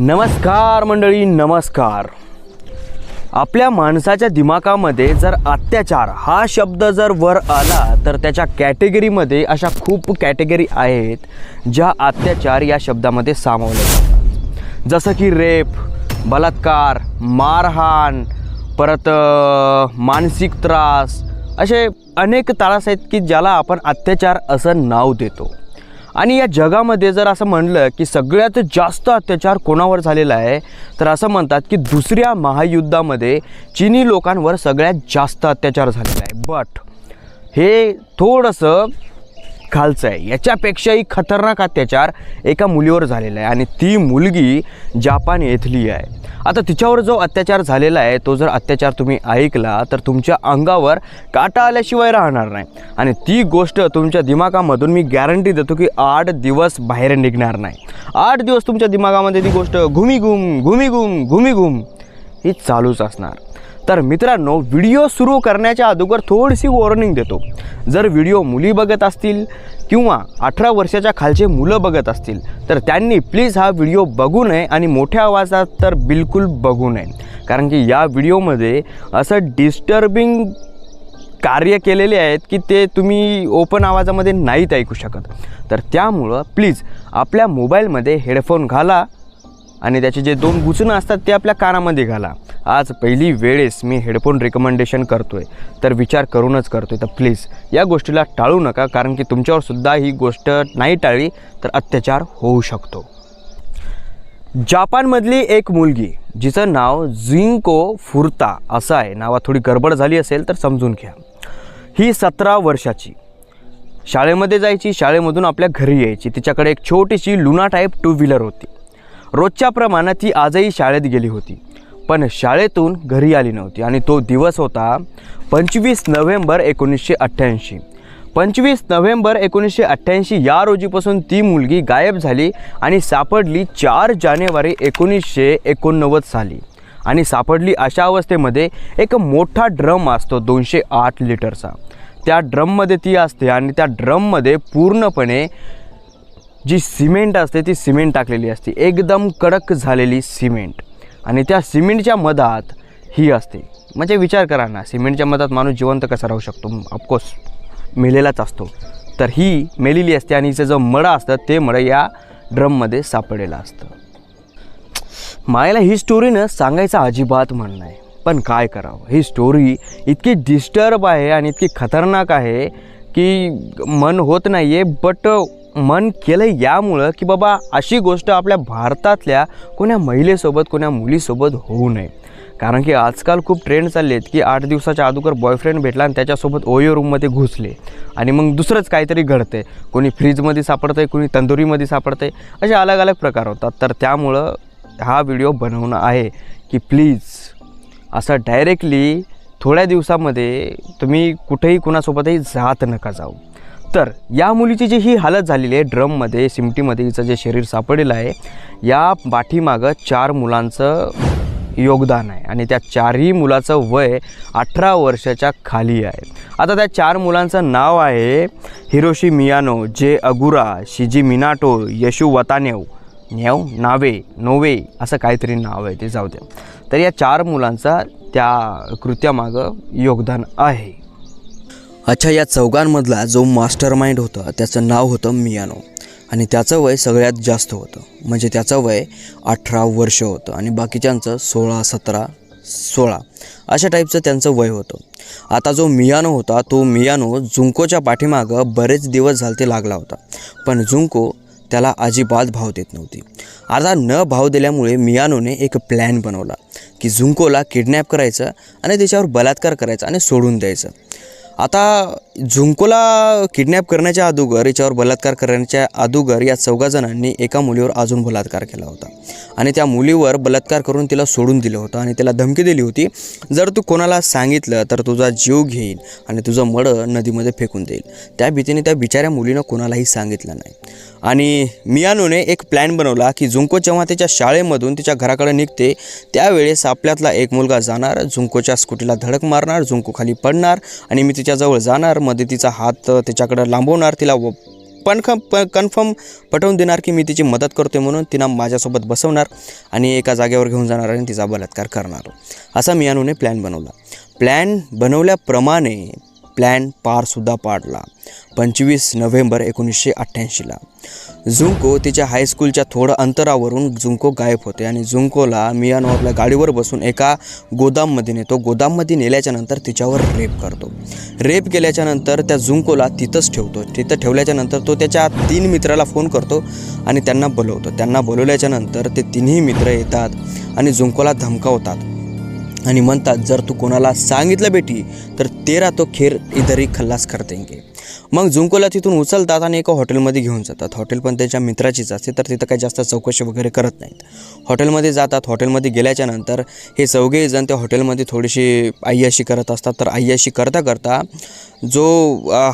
नमस्कार मंडळी नमस्कार. आपल्या माणसाच्या दिमागामध्ये जर अत्याचार हा शब्द जर वर आला तर त्याच्या कॅटेगरीमध्ये अशा खूप कॅटेगरी आहेत ज्या अत्याचार या शब्दामध्ये सामावले जातात. जसं की रेप बलात्कार मारहाण परत मानसिक त्रास असे अनेक त्रास आहेत की ज्याला आपण अत्याचार असं नाव देतो. आणि या जगामध्ये जर असं म्हणलं की सगळ्यात जास्त अत्याचार कोणावर झालेला आहे तर असं म्हणतात की दुसऱ्या महायुद्धामध्ये चिनी लोकांवर सगळ्यात जास्त अत्याचार झालेला आहे. बट हे थोडंसं खालचं आहे. याच्यापेक्षाही खतरनाक अत्याचार एका मुलीवर झालेला आहे आणि ती मुलगी जापान येथली आहे. आता तिच्यावर जो अत्याचार झालेला आहे तो जर अत्याचार तुम्ही ऐकला तर तुमच्या अंगावर काटा आल्याशिवाय राहणार नाही. आणि ती गोष्ट तुमच्या दिमागामधून मी गॅरंटी देतो की आठ दिवस बाहेर निघणार नाही. आठ दिवस तुमच्या दिमागामध्ये ती गोष्ट घुमीघुम घुमीघुम घुमीघुम ही चालूच असणार. तर मित्रांनो व्हिडिओ सुरू करण्याच्या अगोदर थोडीशी वॉर्निंग देतो. जर व्हिडिओ मुली बघत असतील किंवा अठरा वर्षाच्या खालचे मुलं बघत असतील तर त्यांनी प्लीज हा व्हिडिओ बघू नये आणि मोठ्या आवाजात तर बिलकुल बघू नये. कारण की या व्हिडिओमध्ये असं डिस्टर्बिंग कार्य केलेले आहेत की ते तुम्ही ओपन आवाजामध्ये नाहीत ऐकू शकत. तर त्यामुळं प्लीज आपल्या मोबाईलमध्ये हेडफोन घाला आणि त्याचे जे दोन गुचणं असतात ते आपल्या कानामध्ये घाला. आज पहिली वेळेस मी हेडफोन रिकमेंडेशन करतो आहे तर विचार करूनच करतो आहे तर प्लीज या गोष्टीला टाळू नका कारण की तुमच्यावरसुद्धा ही गोष्ट नाही टाळली तर अत्याचार होऊ शकतो. जापानमधली एक मुलगी जिचं नाव झिंको फुर्ता असं आहे. नावात थोडी गडबड झाली असेल तर समजून घ्या. ही सतरा वर्षाची. शाळेमध्ये जायची शाळेमधून आपल्या घरी यायची. तिच्याकडे एक छोटीशी लुना टाईप टू व्हीलर होती. रोजच्या प्रमाणात ती आजही शाळेत गेली होती. पण शाळेतून घरी आली नव्हती आणि तो दिवस होता पंचवीस नोव्हेंबर एकोणीसशे अठ्ठ्याऐंशी. पंचवीस नोव्हेंबर एकोणीसशे अठ्ठ्याऐंशी या रोजीपासून ती मुलगी गायब झाली आणि सापडली चार जानेवारी एकोणीसशे एकोणनव्वद साली. आणि सापडली अशा अवस्थेमध्ये एक मोठा ड्रम असतो दोनशे आठ लिटरचा. त्या ड्रममध्ये ती असते आणि त्या ड्रममध्ये पूर्णपणे जी सिमेंट असते ती सिमेंट टाकलेली असते. एकदम कडक झालेली सिमेंट. आणि त्या सिमेंटच्या मधात ही असते. म्हणजे विचार करा ना सिमेंटच्या मधात माणूस जिवंत कसा राहू शकतो? ऑफकोर्स मेलेलाच असतो. तर ही मेलेली असते आणि हिचं जो मळं असतं ते मळं या ड्रममध्ये सापडलेलं असतं. मायला ही स्टोरी ना सांगायचं अजिबात म्हणणं आहे पण काय करावं? ही स्टोरी इतकी डिस्टर्ब आहे आणि इतकी खतरनाक आहे की मन होत नाही आहे बट मन केलं यामुळं की बाबा अशी गोष्ट आपल्या भारतातल्या कोण्या महिलेसोबत कोण्या मुलीसोबत होऊ नये. कारण की आजकाल खूप ट्रेंड चालले आहेत की आठ दिवसाच्या अगोदर बॉयफ्रेंड भेटला आणि त्याच्यासोबत ओयो रूममध्ये घुसले. आणि मग दुसरंच काहीतरी घडते कोणी फ्रीजमध्ये सापडतं आहे कोणी तंदुरीमध्ये सापडतं आहे असे अलग अलग प्रकार होतात. तर त्यामुळं हा व्हिडिओ बनवणं आहे की प्लीज असं डायरेक्टली थोड्या दिवसामध्ये तुम्ही कुठेही कुणासोबतही जात नका जाऊ. तर या मुलीची जी ही हालत झालेली आहे ड्रममध्ये सिमटीमध्ये हिचं जे शरीर सापडलेलं आहे या पाठीमागं चार मुलांचं योगदान आहे आणि त्या चारही मुलाचं वय अठरा वर्षाच्या खाली आहे. आता त्या चार मुलांचं नाव आहे हिरोशी मियानो जे अगुरा शिजी मिनाटो यशू वतानेव. नेव नावे नोवे असं काहीतरी नाव आहे ते जाऊ द्या तर या चार मुलांचा त्या कृत्यामागं योगदान आहे. अच्छा या चौघांमधला जो मास्टर माइंड होता त्याचं नाव होतं मियानो. आणि त्याचं वय सगळ्यात जास्त होतं. म्हणजे त्याचं वय अठरा वर्ष होतं आणि बाकीच्यांचं सोळा सतरा सोळा. अशा टाईपचं त्यांचं वय होतं. आता जो मियानो होता तो मियानो झुंकोच्या पाठीमागं बरेच दिवस झालते लागला होता. पण झुंको त्याला अजिबात भाव देत नव्हती. आता न भाव दिल्यामुळे मियानोने एक प्लॅन बनवला की झुंकोला किडनॅप करायचं आणि त्याच्यावर बलात्कार करायचा आणि सोडून द्यायचं. आता झुंकोला किडनॅप करण्याच्या अदोगर याच्यावर बलात्कार करण्याच्या अगोदर या चौघा जणांनी एका मुलीवर अजून बलात्कार केला होता. आणि त्या मुलीवर बलात्कार करून तिला सोडून दिलं होतं आणि तिला धमकी दिली होती. जर तू कोणाला सांगितलं तर तुझा जीव घेईन आणि तुझं मडं नदीमध्ये फेकून देईल. त्या भीतीने त्या बिचाऱ्या मुलीनं कोणालाही सांगितलं नाही. आणि मियानोने एक प्लॅन बनवला की झुंको जेव्हा त्याच्या शाळेमधून तिच्या घराकडे निघते त्यावेळेस आपल्यातला एक मुलगा जाणार झुंकोच्या स्कूटीला धडक मारणार झुंको खाली पडणार आणि मी तिच्याजवळ जाणार मध्ये तिचा हात तिच्याकडं लांबवणार तिला व पण प कन्फर्म पटवून देणार की मी तिची मदत करतोय म्हणून तिनं माझ्यासोबत बसवणार आणि एका जागेवर घेऊन जाणार आणि तिचा बलात्कार करणार. असा मियानूने प्लॅन बनवला. प्लॅन बनवल्याप्रमाणे प्लॅन पारसुद्धा पाडला. पंचवीस नोव्हेंबर एकोणीसशे अठ्ठ्याऐंशीला. झुंको तिच्या हायस्कूलच्या थोडं अंतरावरून झुंको गायब होते आणि झुंकोला मियानो गाडीवर बसून एका गोदाममध्ये नेतो. गोदाममध्ये नेल्याच्या नंतर तिच्यावर रेप करतो. रेप केल्याच्यानंतर त्या झुंकोला तिथंच ठेवतो. तिथं ठेवल्याच्या नंतर तो त्याच्या तीन मित्राला फोन करतो आणि त्यांना बोलवतो. त्यांना बोलवल्याच्या नंतर ते तिन्ही मित्र येतात आणि झुंकोला धमकावतात. आणि म्हणतात जर तू कोणाला सांगितलं बेटी तर तेरा तो खेर इधरही खल्लास करतेंगे मग झुंकोला तिथून उचलतात आणि एका हॉटेलमध्ये घेऊन जातात. हॉटेल पण त्यांच्या मित्राचीच असते तर तिथं काही जास्त चौकशी वगैरे करत नाहीत. हॉटेलमध्ये जातात. हॉटेलमध्ये गेल्याच्यानंतर हे चौघेजण जण त्या हॉटेलमध्ये थोडीशी अय्याशी करत असतात. तर अय्याशी करता करता जो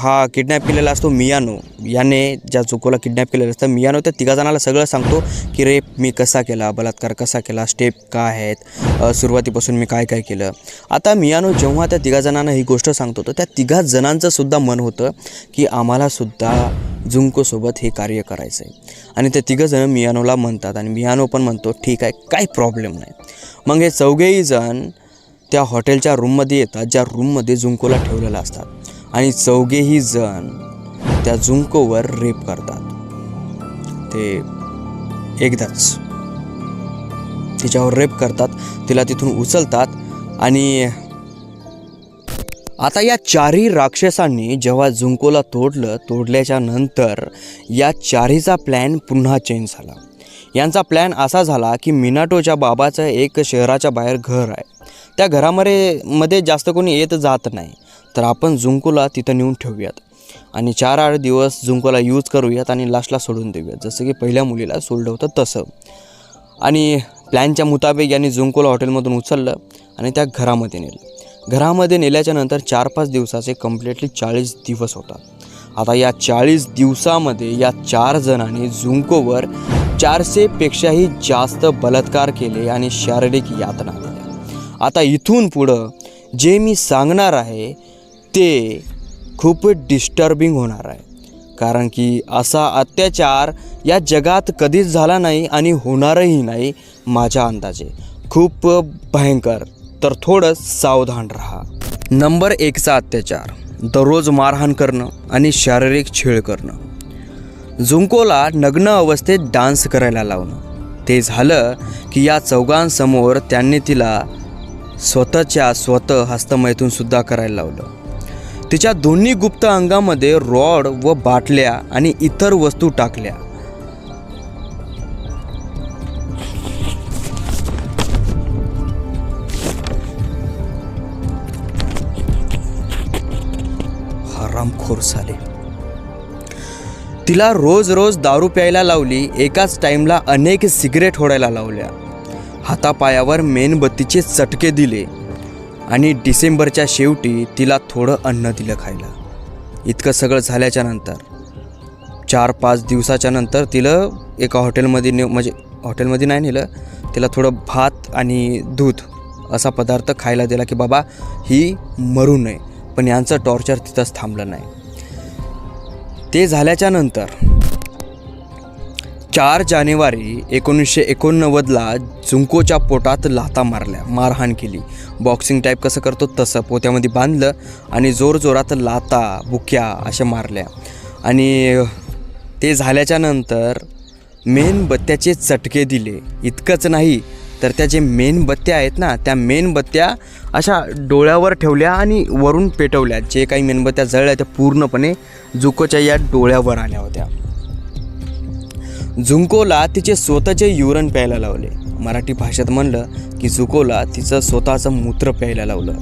हा किडनॅप केलेला असतो मियानो याने ज्या चुकोला किडनॅप केलेलं असतं मियानो त्या तिघा जणाला सगळं सांगतो की रेप मी कसा केला? बलात्कार कसा केला? स्टेप काय आहेत? सुरुवातीपासून मी काय काय केलं? आता मियानो जेव्हा त्या तिघा जणांना ही गोष्ट सांगतो तर त्या तिघा जणांचं सुद्धा मन होतं की आम्हालासुद्धा झुंकोसोबत हे कार्य करायचं आहे आणि ते तिघं जण मियानोला म्हणतात आणि मियानो पण म्हणतो ठीक आहे काही प्रॉब्लेम नाही. मग हे चौघेही जण त्या हॉटेलच्या रूममध्ये येतात ज्या रूममध्ये झुंकोला ठेवलेलं असतात. आणि चौघेही जण त्या झुंकोवर रेप करतात. ते एकदाच तिच्यावर रेप करतात तिला तिथून उचलतात आणि आता या चारही राक्षसांनी जेव्हा झुंकोला तोडलं तोडल्याच्या नंतर या चारीचा प्लॅन पुन्हा चेंज झाला. यांचा प्लॅन असा झाला की मिनाटोच्या बाबाचं एक शहराच्या बाहेर घर आहे. त्या घरामध्ये मध्ये जास्त कोणी येत जात नाही. तर आपण झुंकोला तिथं नेऊन ठेवूयात. आणि चार आठ दिवस झुंकोला यूज करूयात आणि लास्टला सोडून देऊयात. जसं की पहिल्या मुलीला सोल्ड होतं तसं. आणि प्लॅनच्या मुताबिक यांनी झुंकोला हॉटेलमधून उचललं आणि त्या घरामध्ये नेलं. घरामध्ये नेल्याच्या नंतर चार पाच दिवसाचे कम्प्लिटली चाळीस दिवस होतात. आता या चाळीस दिवसामध्ये या चार जणांनी झुंकोवर चारशेपेक्षाही जास्त बलात्कार केले आणि शारीरिक यातना दिल्या. आता इथून पुढं जे मी सांगणार आहे ते खूप डिस्टर्बिंग होणार आहे. कारण की असा अत्याचार या जगात कधीच झाला नाही आणि होणारही नाही माझ्या अंदाजे. खूप भयंकर. तर थोडं सावधान राहा. नंबर एकचा अत्याचार. दररोज मारहाण करणं आणि शारीरिक छेळ करणं. झुंकोला नग्न अवस्थेत डान्स करायला लावणं. ते झालं की या चौघांसमोर त्यांनी तिला स्वतःच्या स्वतः हस्तमैथून सुद्धा करायला लावलं. तिच्या दोन्ही गुप्त अंगामध्ये रॉड व बाटल्या आणि इतर वस्तू टाकल्या. हरामखोर झाले तिला रोज रोज दारू प्यायला लावली एकाच टाईमला अनेक सिगरेट होडायला लावल्या. हातापायावर मेणबत्तीचे चटके दिले. आणि डिसेंबरच्या शेवटी तिला थोडं अन्न दिलं खायला. इतकं सगळं झाल्याच्यानंतर चार पाच दिवसाच्या नंतर तिला एका हॉटेलमध्ये ने म्हणजे हॉटेलमध्ये नाही नेलं तिला थोडं भात आणि दूध असा पदार्थ खायला दिला की बाबा ही मरू नये. पण यांचं टॉर्चर तिथंच थांबलं नाही. ते झाल्याच्यानंतर चार जानेवारी एकोणीसशे एकोणनव्वदला झुंकोच्या पोटात लाथा मारल्या मारहाण केली. बॉक्सिंग टाईप कसं करतो? तसं. पोत्यामध्ये बांधलं आणि जोरजोरात लाता बुक्या अशा मारल्या. आणि ते झाल्याच्यानंतर मेणबत्त्याचे चटके दिले. इतकंच नाही तर त्या जे मेणबत्त्या आहेत ना त्या मेणबत्त्या अशा डोळ्यावर ठेवल्या आणि वरून पेटवल्या. जे काही मेणबत्त्या जळल्या त्या पूर्णपणे जुकोच्या या डोळ्यावर आल्या होत्या. झुंकोला तिचे स्वतःचे युरन प्यायला लावले. मराठी भाषेत म्हणलं की झुकोला तिचं स्वतःचं मूत्र प्यायला लावलं.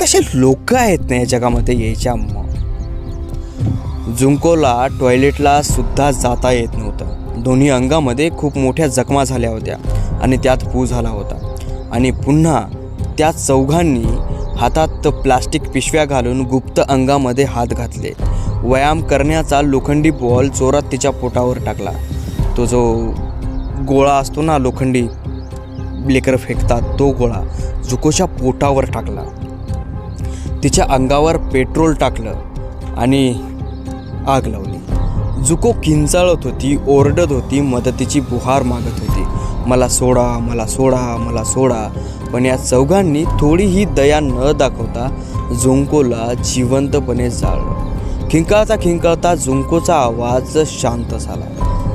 कसे लोक आहेत ना या जगामध्ये यायच्या झुंकोला टॉयलेटला सुद्धा जाता येत नव्हतं. दोन्ही अंगामध्ये खूप मोठ्या जखमा झाल्या होत्या आणि त्यात पू झाला होता. आणि पुन्हा त्या चौघांनी हातात प्लास्टिक पिशव्या घालून गुप्त अंगामध्ये हात घातले. व्यायाम करण्याचा लोखंडी बॉल जोरात तिच्या पोटावर टाकला. तो जो गोळा असतो ना लोखंडी लेकर फेकतात तो गोळा जुकोच्या पोटावर टाकला. तिच्या अंगावर पेट्रोल टाकलं आणि आग लावली. जुको किंचाळत होती ओरडत होती मदतीची बुहार मागत होती. मला सोडा मला सोडा मला सोडा. पण या चौघांनी थोडीही दया न दाखवता झुंकोला जिवंतपणे जाळलं. खिंकाळता खिंकाळता झुंकोचा आवाज शांत झाला.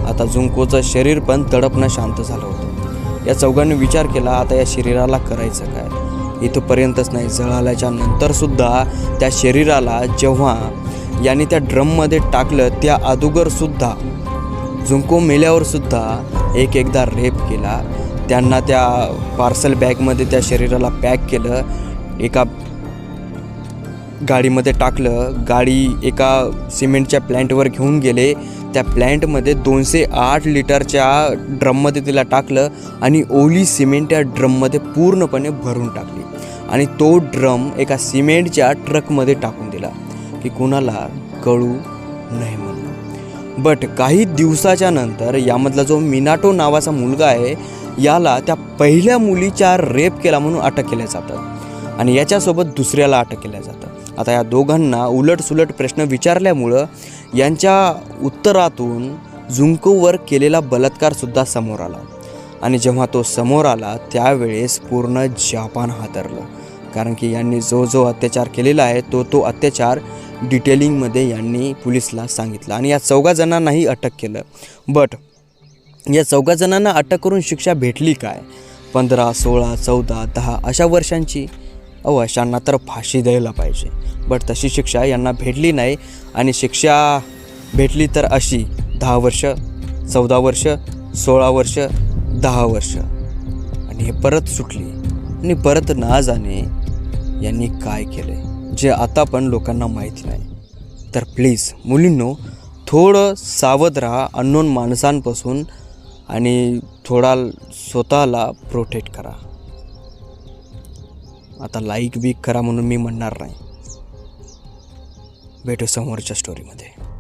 आता झुंकोचं शरीर पण तडपणं शांत झालं होतं. या चौघांनी विचार केला आता या शरीराला करायचं काय? इथंपर्यंतच नाही जळाल्याच्या नंतरसुद्धा त्या शरीराला जेव्हा याने त्या ड्रममध्ये टाकलं त्या अगोदरसुद्धा झुंको मेल्यावरसुद्धा एक एकदा रेप केला. त्यांना त्या पार्सल बॅगमध्ये त्या शरीराला पॅक केलं. एका गाडीमध्ये टाकलं गाडी एका सिमेंटच्या प्लॅन्टवर घेऊन गेले. त्या प्लॅन्टमध्ये दोनशे आठ लिटरच्या ड्रममध्ये तिला टाकलं आणि ओली सिमेंट त्या ड्रममध्ये पूर्णपणे भरून टाकली. आणि तो ड्रम एका सिमेंटच्या ट्रकमध्ये टाकून दिला. की कुणाला कळू नाही म्हणून. बट काही दिवसाच्या नंतर यामधला जो मिनाटो नावाचा मुलगा आहे याला त्या पहिल्या मुलीच्या रेप केला म्हणून अटक केलं जातं. आणि याच्यासोबत दुसऱ्याला अटक केलं जातं. आता या दोघांना उलटसुलट प्रश्न विचारल्यामुळं यांच्या उत्तरातून झुंकूवर केलेला बलात्कारसुद्धा समोर आला. आणि जेव्हा तो समोर आला त्यावेळेस पूर्ण जापान हादरलं. कारण की यांनी जो जो अत्याचार केलेला आहे तो तो अत्याचार डिटेलिंगमध्ये यांनी पोलिसला सांगितलं. आणि या चौघा जणांनाही अटक केलं. बट या चौघा जणांना अटक करून शिक्षा भेटली काय? पंधरा सोळा चौदा दहा अशा वर्षांची? अहो अशांना तर फाशी द्यायला पाहिजे. बट तशी शिक्षा यांना भेटली नाही आणि शिक्षा भेटली तर अशी दहा वर्ष चौदा वर्ष सोळा वर्ष दहा वर्ष. आणि हे परत सुटली आणि परत ना जाणे यांनी काय केलं जे आता पण लोकांना माहिती नाही. तर प्लीज मुलींनो थोडं सावध राहा अननोन माणसांपासून आणि थोडा स्वतःला प्रोटेक्ट करा. आता लाईक बीक करा म्हणून मी म्हणणार नाही. भेटू समोरच्या स्टोरीमध्ये